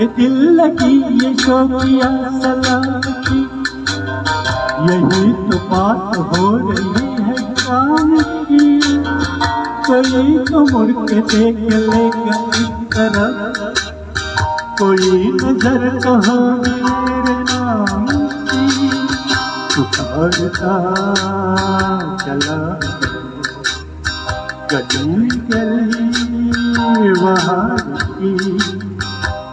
ये दिल लगी ये शोकिया सलाम की यही तो बात हो रही है काम की। कोई तो मुड़ के देख लेगा तरफ़? कोई नज़र कहाँ मेरे नाम की चला? गली गली वहाँ की।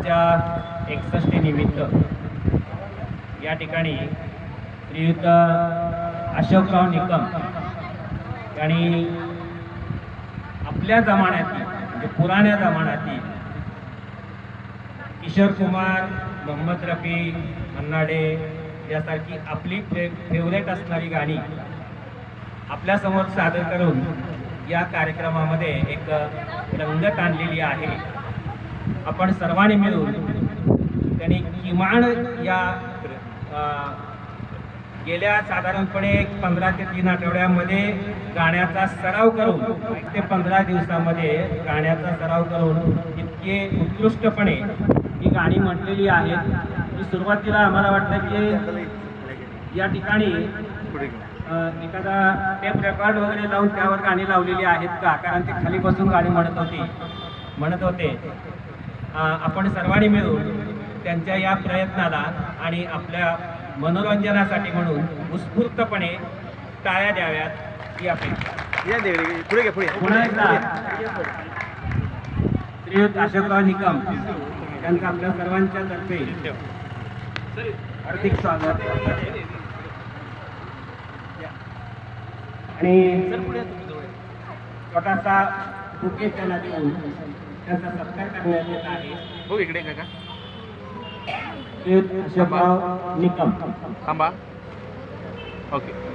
पुढे एकसष्टीनिमित्त एकसष्टी निमित्त या ठिकाणी श्रीयुत अशोकराव निकम यांनी आपल्या जमान्यातील म्हणजे पुराण्या जमान्यातील किशोर कुमार मोहम्मद रफी मन्नाडे यासारखी आपली फे फेवरेट असणारी गाणी आपल्यासमोर सादर करून या कार्यक्रमामध्ये एक रंगत आणलेली आहे. आपण सर्वांनी मिळून त्यांनी किमान या गेल्या साधारणपणे एक पंधरा ते तीन आठवड्यामध्ये गाण्याचा सराव करून एक ते पंधरा दिवसामध्ये गाण्याचा सराव करून इतके उत्कृष्टपणे ही गाणी म्हटलेली आहेत. की सुरुवातीला आम्हाला वाटतं की या ठिकाणी एखादा टेप रेकॉर्ड वगैरे लावून त्यावर गाणी लावलेली आहेत का? कारण ते खाली बसून गाणी म्हणत होती म्हणत होते. आपण सर्वांनी मिळून त्यांच्या या प्रयत्नाला आणि आपल्या मनोरंजनासाठी म्हणून उत्स्फूर्तपणे टाळ्या द्याव्यात ही अपेक्षा. पुढे पुन्हा एकदा श्रीयुत अशोकराव निकम त्यांचं आपल्या सर्वांच्या तर्फे हार्दिक स्वागत. आणि छोटासा बुके त्यांना देऊन त्यांचा सत्कार करण्यात येत आहे हो इकडे अशोकराव निकम. थांबा. ओके.